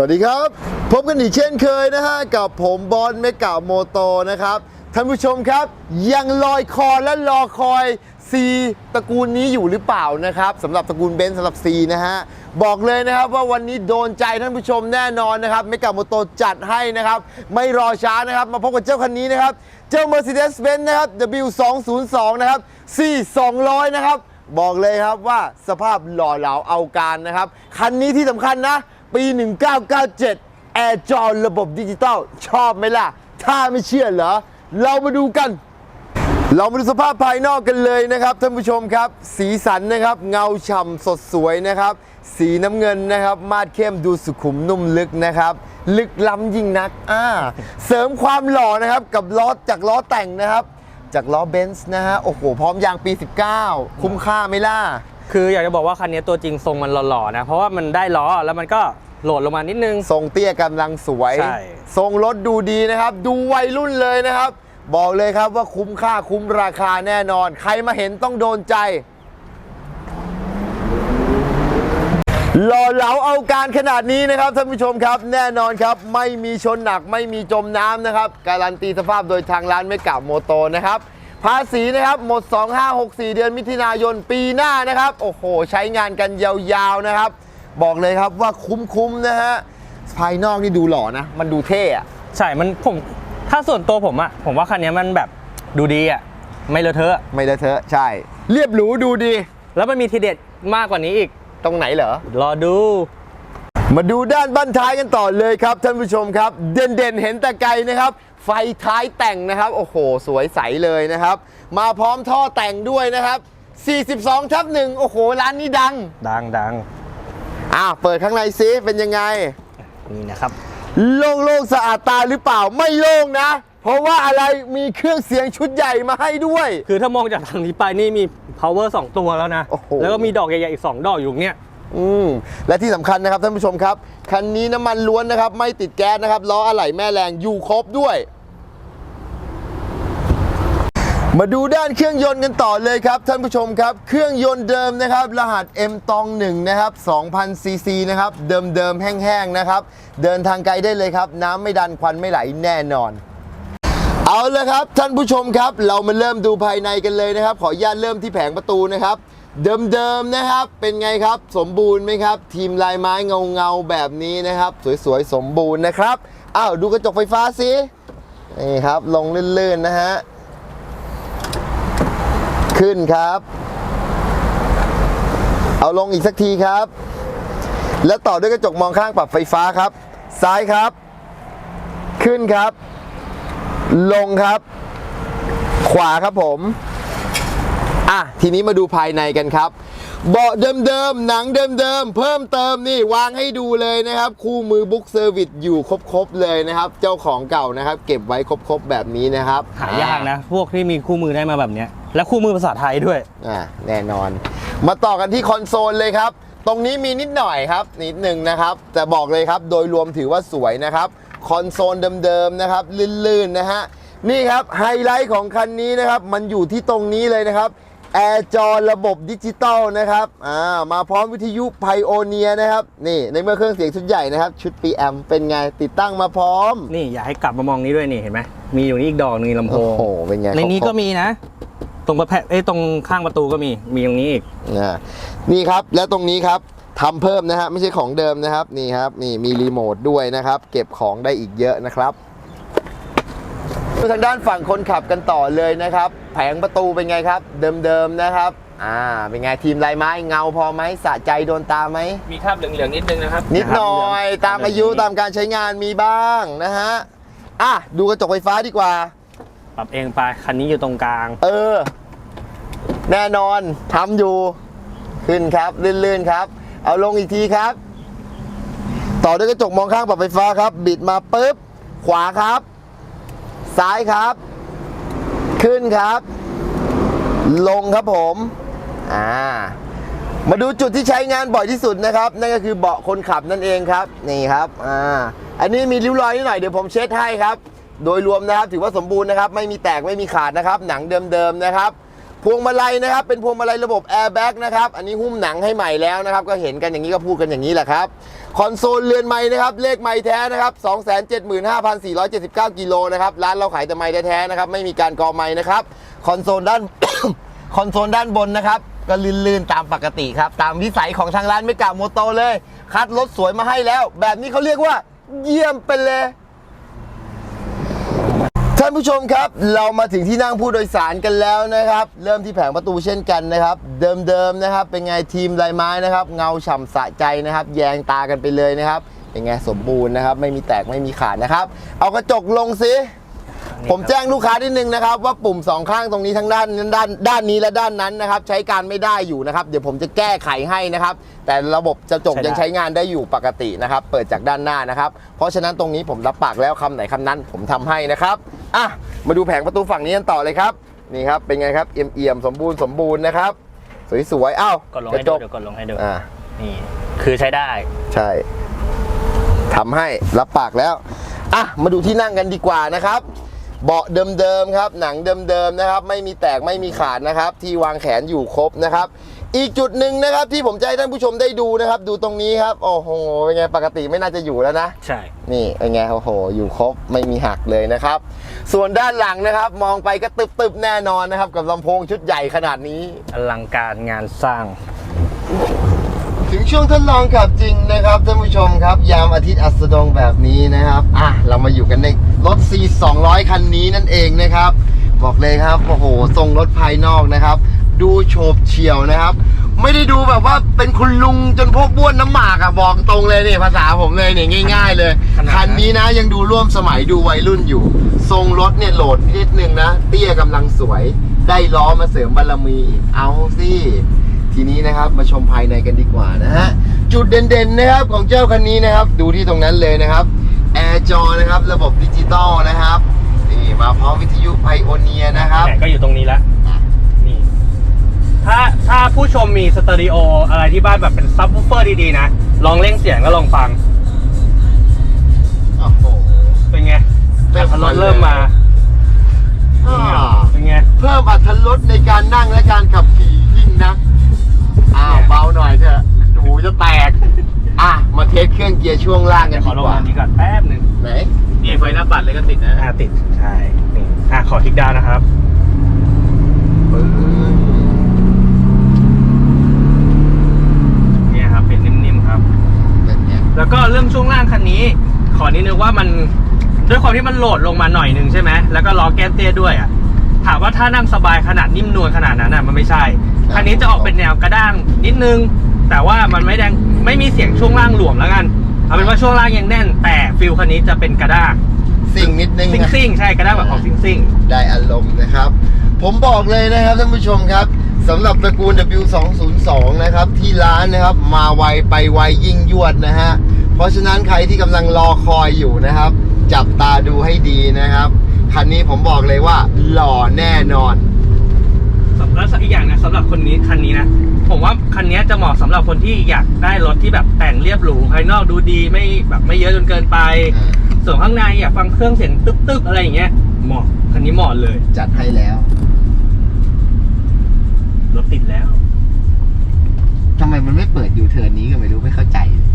สวัสดีครับ พบกันอีกเช่นเคยนะฮะ กับผมบอลเมกาโมโตนะครับ ท่านผู้ชมครับ ยังลอยคอและรอคอย C ตระกูลนี้อยู่หรือเปล่านะครับสำหรับตระกูลเบนซ์สำหรับ C นะฮะ บอกเลยนะครับว่าวันนี้โดนใจท่านผู้ชมแน่นอนนะครับเมกาโมโตจัดให้นะครับ ไม่รอช้านะครับ มาพบกับเจ้าคันนี้นะครับ เจ้า Mercedes-Benz นะครับ W202 นะครับ C 200นะครับบอกเลยครับว่าสภาพหล่อเหลาเอาการนะครับ คันนี้ที่สำคัญนะ ปี 1997 แอร์จอระบบดิจิตอลชอบไหมล่ะ ถ้าไม่เชื่อเหรอ เรามาดูกัน เรามาดูสภาพภายนอกกันเลยนะครับท่านผู้ชมครับ สีสันนะครับ เงาฉ่ำสดสวยนะครับ สีน้ำเงินนะครับ มาดเข้มดูสุขุมนุ่มลึกนะครับ ลึกล้ำยิ่งนักอ่าเสริมความหล่อนะครับกับล้อจากล้อแต่งนะครับ จากล้อเบนซ์นะฮะโอ้โหพร้อมยางปี 19 คุ้มค่าไหมล่ะ คืออยากจะบอกว่าคันนี้ตัวจริงทรงมันหล่อๆนะ เพราะว่ามันได้ล้อแล้วมันก็โหลดลงมานิดนึง ทรงเตี้ยกำลังสวย ใช่ ทรงรถดูดีนะครับ ดูวัยรุ่นเลยนะครับ บอกเลยครับว่าคุ้มค่าคุ้มราคาแน่นอน ใครมาเห็นต้องโดนใจ หล่อเหลาเอาการขนาดนี้นะครับท่านผู้ชมครับ แน่นอนครับ ไม่มีชนหนักไม่มีจมน้ำนะครับ การันตีสภาพโดยทางร้านไม่กับโมโตนะครับ ภาษีนะครับหมด 2564 เดือนมิถุนายนปีหน้านะครับ โอ้โห ใช้งานกันยาวๆนะครับ บอกเลยครับว่าคุ้มๆนะฮะภายนอกนี่ดูหล่อนะ มันดูเท่อะใช่ มันผมถ้าส่วนตัวผมอะผมว่าคันนี้มันแบบดูดีอะไม่เลอะเทอะ ไม่ได้เถอะใช่ เรียบหรูดูดี แล้วมันมีทีเด็ดมากกว่านี้อีก ตรงไหนเหรอ รอดู มาดูด้านบั้นท้ายกันต่อเลยครับท่านผู้ชมครับ เด่นเด่นๆเห็นแต่ไกลนะครับ ไฟท้ายแต่งนะครับ โอ้โห สวยใสเลยนะครับ มาพร้อมท่อแต่งด้วยนะครับ 42ทับหนึ่งโอ้โห ร้านนี้ดัง ดังดังอ่าเปิดข้างในซิเป็นยังไง นี่นะครับ โล่งๆสะอาดตาหรือเปล่าไม่โล่งนะ เพราะว่าอะไรมีเครื่องเสียงชุดใหญ่มาให้ด้วย คือถ้ามองจากทางนี้ไปนี่มี power 2 ตัวแล้วนะ โอ้โห แล้วก็มีดอกใหญ่ๆอีก 2 ดอกอยู่เนี่ย อืมและที่สำคัญนะครับท่านผู้ชมครับ คันนี้น้ำมันล้วนนะครับ ไม่ติดแก๊สนะครับล้ออะไหล่แม่แรงอยู่ครบด้วย มาดูด้านเครื่องยนต์กันต่อเลยครับ ท่านผู้ชมครับ เครื่องยนต์เดิมนะครับ รหัส M ตอง1นะครับ2,000ซีซีนะครับ เดิมเดิมแห้งๆนะครับ เดินทางไกลได้เลยครับ น้ำไม่ดันควันไม่ไหลแน่นอนเอาละครับท่านผู้ชมครับ เรามาเริ่มดูภายในกันเลยนะครับ ขออนุญาตเริ่มที่แผงประตูนะครับ เดิมๆนะครับ เป็นไงครับสมบูรณ์ไหมครับ ทีมลายไม้เงาๆแบบนี้นะครับ สวยๆ สมบูรณ์นะครับอ้าวดูกระจกไฟฟ้าสินี่ครับ ลงลื่นๆนะฮะขึ้นครับ เอาลงอีกสักทีครับ แล้วต่อด้วยกระจกมองข้างปรับไฟฟ้าครับ ซ้ายครับ ขึ้นครับ ลงครับ ขวาครับผม อะทีนี้มาดูภายในกันครับ เบาะเดิมๆ หนังเดิมๆ เพิ่มเติมนี่วางให้ดูเลยนะครับ คู่มือบุ๊กเซอร์วิสอยู่ครบๆเลยนะครับ เจ้าของเก่านะครับ เก็บไว้ครบๆแบบนี้นะครับหายากนะ พวกที่มีคู่มือได้มาแบบเนี้ยและคู่มือภาษาไทยด้วยอ่าแน่นอน มาต่อกันที่คอนโซลเลยครับ ตรงนี้มีนิดหน่อยครับ นิดหนึ่งนะครับ แต่บอกเลยครับโดยรวมถือว่าสวยนะครับคอนโซลเดิมๆนะครับลื่นๆนะฮะนี่ครับไฮไลท์ของคันนี้นะครับ มันอยู่ที่ตรงนี้เลยนะครับ แอร์จอระบบดิจิตอลนะครับอ่ามาพร้อมวิทยุไพโอเนียนะครับ นี่ในเมื่อเครื่องเสียงชุดใหญ่นะครับ ชุด PM เป็นไงติดตั้งมาพร้อม นี่อยากให้กลับมามองนี้ด้วยนี่เห็นไหมมีอยู่นี่อีกดอกหนึงลำโพโอ้งโห เป็นไงในนี้ครบๆก็มีนะ ตรงประแพเอ้ยตรงข้างประตูก็มีมีตรงนี้อีก อ่านี่ครับ และตรงนี้ครับทำเพิ่มนะฮะไม่ใช่ของเดิมนะครับ นี่ครับ นี่มีรีโมทด้วยนะครับ เก็บของได้อีกเยอะนะครับ ดูทางด้านฝั่งคนขับกันต่อเลยนะครับ แผงประตูเป็นไงครับ เดิมๆนะครับ อ่า เป็นไงทีมลายไม้เงาพอไหมสะใจโดนตาไหม มีคราบเหลืองๆนิดนึงนะครับ นิดหน่อยตามอายุตามการใช้งานมีบ้างนะฮะ อะ ดูกระจกไฟฟ้าดีกว่า ปรับเองไป คันนี้อยู่ตรงกลาง เออ แน่นอนทำอยู่ ขึ้นครับลื่นๆครับ เอาลงอีกทีครับ ต่อด้วยกระจกมองข้างปรับไฟฟ้าครับ บิดมาปุ๊บ ขวาครับ ซ้ายครับ ขึ้นครับ ลงครับผมอ่ามาดูจุดที่ใช้งานบ่อยที่สุดนะครับ นั่นก็คือเบาะคนขับนั่นเองครับนี่ครับอ่าอันนี้มีริ้วรอยนิดหน่อยเดี๋ยวผมเช็ดให้ครับ โดยรวมนะครับถือว่าสมบูรณ์นะครับ ไม่มีแตกไม่มีขาดนะครับ หนังเดิมๆนะครับ พวงมาลัยนะครับ เป็นพวงมาลัยระบบแอร์แบ็กนะครับ อันนี้หุ้มหนังให้ใหม่แล้วนะครับ ก็เห็นกันอย่างนี้ก็พูดกันอย่างนี้แหละครับ คอนโซลเรือนไม้นะครับ เลขไม้แท้นะครับ 275,479 กิโลนะครับ ร้านเราขายแต่ไม้แท้ๆนะครับ ไม่มีการกอไม้นะครับ คอนโซลด้าน คอนโซลด้านบนนะครับ ก็ลื่นๆตามปกติครับ ตามวิสัยของทางร้านไม่กล่าวโมโตเลย คัดรถสวยมาให้แล้ว แบบนี้เขาเรียกว่า เยี่ยมไปเลยานผู้ชมครับ เรามาถึงที่นั่งผู้โดยสารกันแล้วนะครับ เริ่มที่แผงประตูเช่นกันนะครับ เดิมๆนะครับ เป็นไงทีมลายไม้นะครับ เงาฉ่ำสะใจนะครับ แยงตากันไปเลยนะครับเป็นไงสมบูรณ์นะครับ ไม่มีแตกไม่มีขาดนะครับ เอากระจกลงสิ ผมแจ้งลูกค้านิดนึงนะครับ ว่าปุ่มสองข้างตรงนี้ทั้งด้านด้านด้านนี้และด้านนั้นนะครับ ใช้การไม่ได้อยู่นะครับ เดี๋ยวผมจะแก้ไขให้นะครับ แต่ระบบกระจกใช้ได้ยังใช้งานได้อยู่ปกตินะครับ เปิดจากด้านหน้านะครับ เพราะฉะนั้นตรงนี้ผมรับปากแล้วคำไหนคำนั้น ผมทำให้นะครับอะมาดูแผงประตูฝั่งนี้กันต่อเลยครับนี่ครับเป็นไงครับเอี่ยมๆสมบูรณ์สมบูรณ์นะครับ สวยๆอ้าวกดลงกให้ระจดูกเดี๋ยวกดลงให้ดูอ่านี่คือใช้ได้ ใช่ทำให้รับปากแล้วอะมาดูที่นั่งกันดีกว่านะครับ เบาะเดิมๆครับหนังเดิมๆนะครับ ไม่มีแตกไม่มีขาดนะครับ ที่วางแขนอยู่ครบนะครับ อีกจุดหนึ่งนะครับที่ผมจะให้ท่านผู้ชมได้ดูนะครับ ดูตรงนี้ครับ โอ้โหเป็นไงปกติไม่น่าจะอยู่แล้วนะ ใช่ นี่เป็นไงโอ้โห อยู่ครบไม่มีหักเลยนะครับ ส่วนด้านหลังนะครับ มองไปก็ตึบๆแน่นอนนะครับ กับลำโพงชุดใหญ่ขนาดนี้ อลังการงานสร้าง ถึงช่วงทดลองขับจริงนะครับท่านผู้ชมครับ ยามอาทิตย์อัสดงแบบนี้นะครับ อะเรามาอยู่กันใน รถ C 200คันนี้นั่นเองนะครับ บอกเลยครับโอ้โหทรงรถภายนอกนะครับ ดูโฉบเฉี่ยวนะครับ ไม่ได้ดูแบบว่าเป็นคุณลุงจนพวกบ้วนน้ำหมากอะบอกตรงเลยนี่ภาษาผมเลยเนี่ยง่าย ๆ เลยขนาดนั้น คันนี้นะยังดูร่วมสมัยดูวัยรุ่นอยู่ ทรงรถเนี่ยโหลดนิดนึงนะ เตี้ยกำลังสวย ได้ล้อมาเสริมบารมีอีกเอาสิ ทีนี้นะครับมาชมภายในกันดีกว่านะฮะจุดเด่นๆนะครับของเจ้าคันนี้นะครับ ดูที่ตรงนั้นเลยนะครับแอร์ จอนะครับ ระบบดิจิตอลนะครับนี่มาพร้อมวิทยุไพโอเนียนะครับไหนก็อยู่ตรงนี้แล้วนี่ ถ้าถ้าผู้ชมมีสเตอริโออะไรที่บ้านแบบเป็นซับวูฟเฟอร์ดีๆนะ ลองเร่งเสียงแล้วลองฟัง โอ้โหเป็นไงเริ่มอัตรถรสเริ่มมาอ่าเป็นไง เพิ่มอัตรถรสในการนั่งและการขับขี่ยิ่งนักอ้าวเบาหน่อยเถอะหูจะแตก อะ มาเทสเครื่องเกียร์ช่วงล่างกัเดี๋นยวขดีอลงกว่า อันนี้ก่อนแป๊บหนึ่ง ไหนนี่ไฟหน้าปัดเลยก็ติดนะอ่าติดใช่นี่อะขอคลิกดาวน์นะครับปึ้งเนี่ยครับเป็นนิ่มๆครับเป็นไงแล้วก็เรื่องช่วงล่างคันนี้ ขอนิดนึงว่ามันด้วยความที่มันโหลดลงมาหน่อยหนึงใช่ไหมแล้วก็ล้อแก้มเตี้ยด้วยอะถามว่าถ้านั่งสบายขนาดนิ่มนวลขนาดนั้นอะมันไม่ใช่ คันนี้จะออกเป็นแนวกระด้างนิดนึง แต่ว่ามันไม่แดงไม่มีเสียงช่วงล่างหลวมแล้วกัน เอาเป็นว่าช่วงล่างยังแน่น แต่ฟิลคันนี้จะเป็นกระด้างสิ่งนิดนึงซิ่งนะซิ่งๆใช่กระด้างแบบของซิ่งซิ่งได้อารมณ์นะครับ ผมบอกเลยนะครับท่านผู้ชมครับสำหรับตระกูล W202 นะครับ ที่ร้านนะครับ มาไวไปไวยิ่งยวดนะฮะ เพราะฉะนั้นใครที่กำลังรอคอยอยู่นะครับ จับตาดูให้ดีนะครับ คันนี้ผมบอกเลยว่าหล่อแน่นอน ๆแล้วอีกอย่างนะสำหรับคนนี้คันนี้นะ ผมว่าคันนี้จะเหมาะสำหรับคนที่อยากได้รถที่แบบแต่งเรียบหรูภายนอกดูดีไม่แบบไม่เยอะจนเกินไป ส่วนข้างในอยากฟังเครื่องเสียงตึ๊บๆอะไรอย่างเงี้ยเหมาะคันนี้เหมาะเลย จัดให้แล้ว รถติดแล้วทำไมมันไม่เปิดยูเทิร์นนี้ก็ไม่รู้ไม่เข้าใจเลย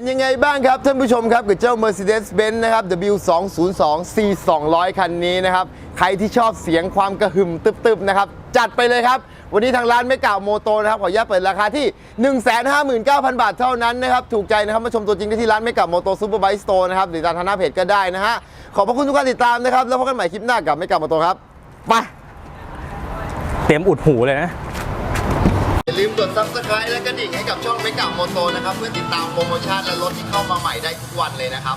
เป็นยังไงบ้างครับ ท่านผู้ชมครับ กับเจ้า Mercedes-Benz นะครับ W202 C 200 คันนี้นะครับ ใครที่ชอบเสียงความกระหึ่มตึบๆนะครับ จัดไปเลยครับ วันนี้ทางร้านไม่กล่าวโมโตนะครับ ขออนุญาตเปิดราคาที่ 159,000 บาทเท่านั้นนะครับ ถูกใจนะครับ มาชมตัวจริงได้ที่ร้านไม่กล่าวโมโตซูเปอร์ไบค์สโตร์นะครับ หรือตามทางหน้าเพจก็ได้นะฮะ ขอบพระคุณทุกการติดตามนะครับ แล้วพบกันใหม่คลิปหน้ากับไม่กล่าวโมโตครับ ไป เตรียมอุดหูเลยนะ อย่าลืมกด subscribe และกระดิ่งให้กับช่องเมกะโมโตนะครับ เพื่อติดตามโปรโมชั่นและรถที่เข้ามาใหม่ได้ทุกวันเลยนะครับ